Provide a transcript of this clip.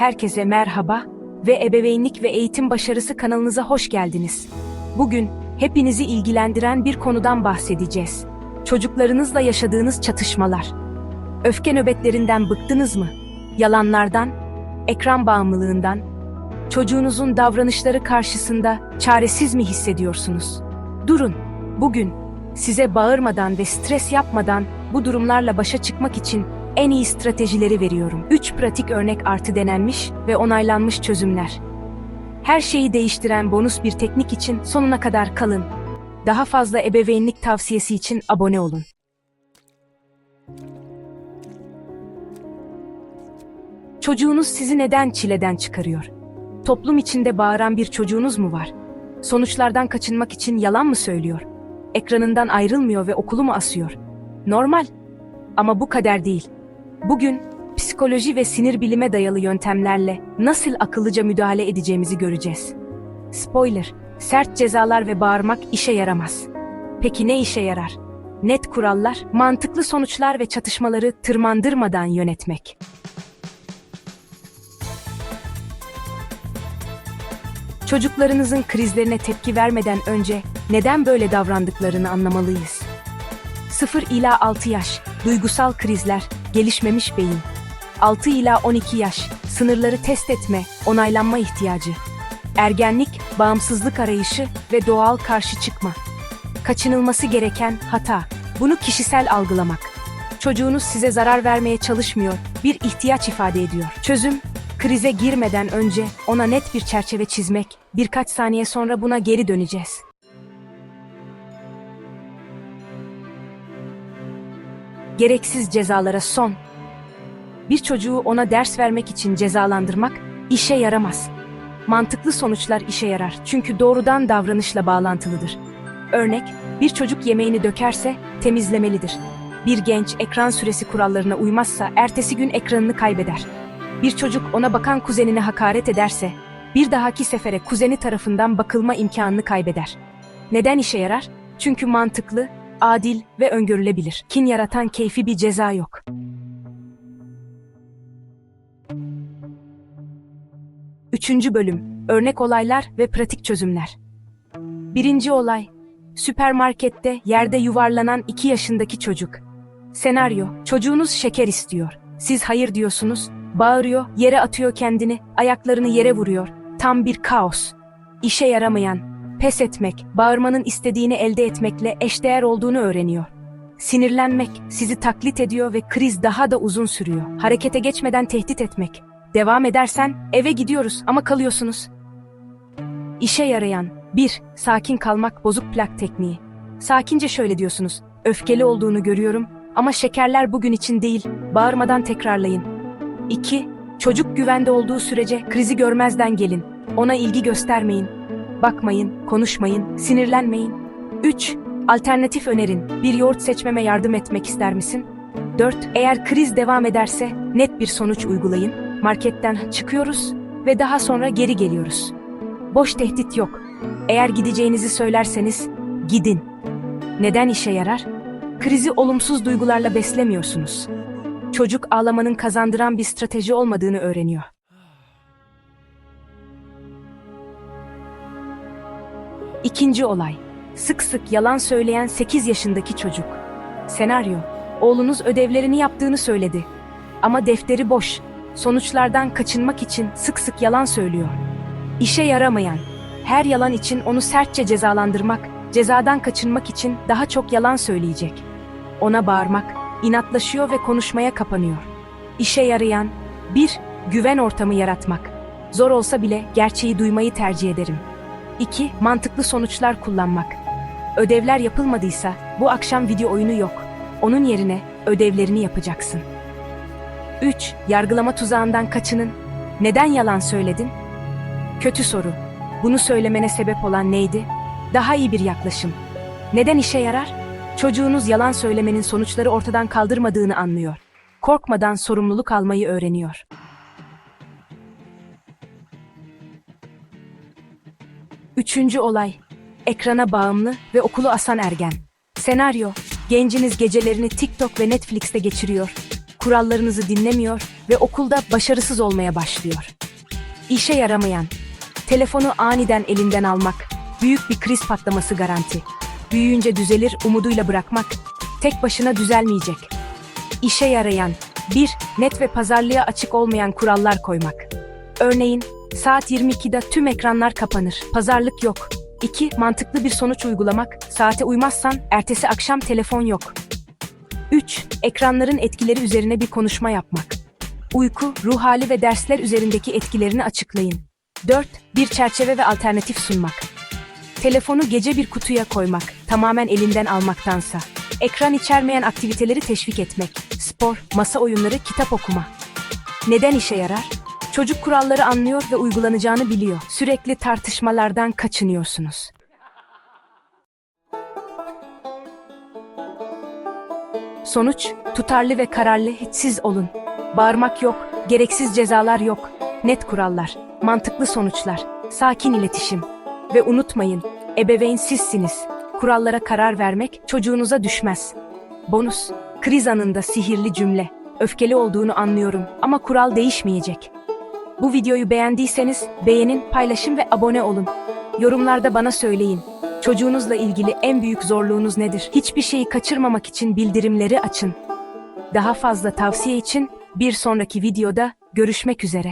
Herkese merhaba ve Ebeveynlik ve Eğitim Başarısı kanalınıza hoş geldiniz. Bugün hepinizi ilgilendiren bir konudan bahsedeceğiz. Çocuklarınızla yaşadığınız çatışmalar. Öfke nöbetlerinden bıktınız mı? Yalanlardan, ekran bağımlılığından, çocuğunuzun davranışları karşısında çaresiz mi hissediyorsunuz? Durun, bugün size bağırmadan ve stres yapmadan bu durumlarla başa çıkmak için en iyi stratejileri veriyorum. 3 pratik örnek artı denenmiş ve onaylanmış çözümler. Her şeyi değiştiren bonus bir teknik için sonuna kadar kalın. Daha fazla ebeveynlik tavsiyesi için abone olun. Çocuğunuz sizi neden çileden çıkarıyor? Toplum içinde bağıran bir çocuğunuz mu var? Sonuçlardan kaçınmak için yalan mı söylüyor? Ekranından ayrılmıyor ve okulu mu asıyor? Normal. Ama bu kader değil. Bugün psikoloji ve sinir bilime dayalı yöntemlerle nasıl akıllıca müdahale edeceğimizi göreceğiz. Spoiler, sert cezalar ve bağırmak işe yaramaz. Peki ne işe yarar? Net kurallar, mantıklı sonuçlar ve çatışmaları tırmandırmadan yönetmek. Çocuklarınızın krizlerine tepki vermeden önce neden böyle davrandıklarını anlamalıyız. 0 ila 6 yaş, duygusal krizler, gelişmemiş beyin. 6 ila 12 yaş, sınırları test etme, onaylanma ihtiyacı. Ergenlik, bağımsızlık arayışı ve doğal karşı çıkma. Kaçınılması gereken hata. Bunu kişisel algılamak. Çocuğunuz size zarar vermeye çalışmıyor, bir ihtiyaç ifade ediyor. Çözüm, krize girmeden önce ona net bir çerçeve çizmek, birkaç saniye sonra buna geri döneceğiz. Gereksiz cezalara son. Bir çocuğu ona ders vermek için cezalandırmak işe yaramaz. Mantıklı sonuçlar işe yarar çünkü doğrudan davranışla bağlantılıdır. Örnek, bir çocuk yemeğini dökerse temizlemelidir. Bir genç ekran süresi kurallarına uymazsa ertesi gün ekranını kaybeder. Bir çocuk ona bakan kuzenine hakaret ederse, bir dahaki sefere kuzeni tarafından bakılma imkanını kaybeder. Neden işe yarar? Çünkü mantıklı, adil ve öngörülebilir. Kin yaratan keyfi bir ceza yok. Üçüncü bölüm, örnek olaylar ve pratik çözümler. Birinci olay, süpermarkette yerde yuvarlanan iki yaşındaki çocuk. Senaryo, çocuğunuz şeker istiyor. Siz hayır diyorsunuz, bağırıyor, yere atıyor kendini, ayaklarını yere vuruyor. Tam bir kaos. İşe yaramayan, pes etmek, bağırmanın istediğini elde etmekle eşdeğer olduğunu öğreniyor. Sinirlenmek sizi taklit ediyor ve kriz daha da uzun sürüyor. Harekete geçmeden tehdit etmek. Devam edersen eve gidiyoruz ama kalıyorsunuz. İşe yarayan 1. Sakin kalmak bozuk plak tekniği. Sakince şöyle diyorsunuz. Öfkeli olduğunu görüyorum ama şekerler bugün için değil. Bağırmadan tekrarlayın. 2. Çocuk güvende olduğu sürece krizi görmezden gelin. Ona ilgi göstermeyin. Bakmayın, konuşmayın, sinirlenmeyin. 3. Alternatif önerin. Bir yoğurt seçmeme yardım etmek ister misin? 4. Eğer kriz devam ederse net bir sonuç uygulayın. Marketten çıkıyoruz ve daha sonra geri geliyoruz. Boş tehdit yok. Eğer gideceğinizi söylerseniz gidin. Neden işe yarar? Krizi olumsuz duygularla beslemiyorsunuz. Çocuk ağlamanın kazandıran bir strateji olmadığını öğreniyor. İkinci olay. Sık sık yalan söyleyen 8 yaşındaki çocuk. Senaryo. Oğlunuz ödevlerini yaptığını söyledi. Ama defteri boş. Sonuçlardan kaçınmak için sık sık yalan söylüyor. İşe yaramayan, her yalan için onu sertçe cezalandırmak, cezadan kaçınmak için daha çok yalan söyleyecek. Ona bağırmak, inatlaşıyor ve konuşmaya kapanıyor. İşe yarayan, bir, güven ortamı yaratmak. Zor olsa bile gerçeği duymayı tercih ederim. 2. Mantıklı sonuçlar kullanmak. Ödevler yapılmadıysa bu akşam video oyunu yok. Onun yerine ödevlerini yapacaksın. 3. Yargılama tuzağından kaçının. Neden yalan söyledin? Kötü soru. Bunu söylemene sebep olan neydi? Daha iyi bir yaklaşım. Neden işe yarar? Çocuğunuz yalan söylemenin sonuçları ortadan kaldırmadığını anlıyor. Korkmadan sorumluluk almayı öğreniyor. Üçüncü olay. Ekrana bağımlı ve okulu asan ergen. Senaryo. Genciniz gecelerini TikTok ve Netflix'te geçiriyor. kurallarınızı dinlemiyor ve okulda başarısız olmaya başlıyor. İşe yaramayan, telefonu aniden elinden almak, büyük bir kriz patlaması garanti. Büyüyünce düzelir umuduyla bırakmak, tek başına düzelmeyecek. İşe yarayan, 1. Net ve pazarlığa açık olmayan kurallar koymak. Örneğin, saat 22'de tüm ekranlar kapanır, pazarlık yok. 2. Mantıklı bir sonuç uygulamak, saate uymazsan ertesi akşam telefon yok. 3. Ekranların etkileri üzerine bir konuşma yapmak. Uyku, ruh hali ve dersler üzerindeki etkilerini açıklayın. 4. Bir çerçeve ve alternatif sunmak. Telefonu gece bir kutuya koymak, tamamen elinden almaktansa. Ekran içermeyen aktiviteleri teşvik etmek. Spor, masa oyunları, kitap okuma. Neden işe yarar? Çocuk kuralları anlıyor ve uygulanacağını biliyor. Sürekli tartışmalardan kaçınıyorsunuz. Sonuç, tutarlı ve kararlı, hissiz olun. Bağırmak yok, gereksiz cezalar yok. Net kurallar, mantıklı sonuçlar, sakin iletişim. Ve unutmayın, ebeveyn sizsiniz. Kurallara karar vermek çocuğunuza düşmez. Bonus, kriz anında sihirli cümle. Öfkeli olduğunu anlıyorum ama kural değişmeyecek. Bu videoyu beğendiyseniz beğenin, paylaşın ve abone olun. Yorumlarda bana söyleyin. Çocuğunuzla ilgili en büyük zorluğunuz nedir? Hiçbir şeyi kaçırmamak için bildirimleri açın. Daha fazla tavsiye için bir sonraki videoda görüşmek üzere.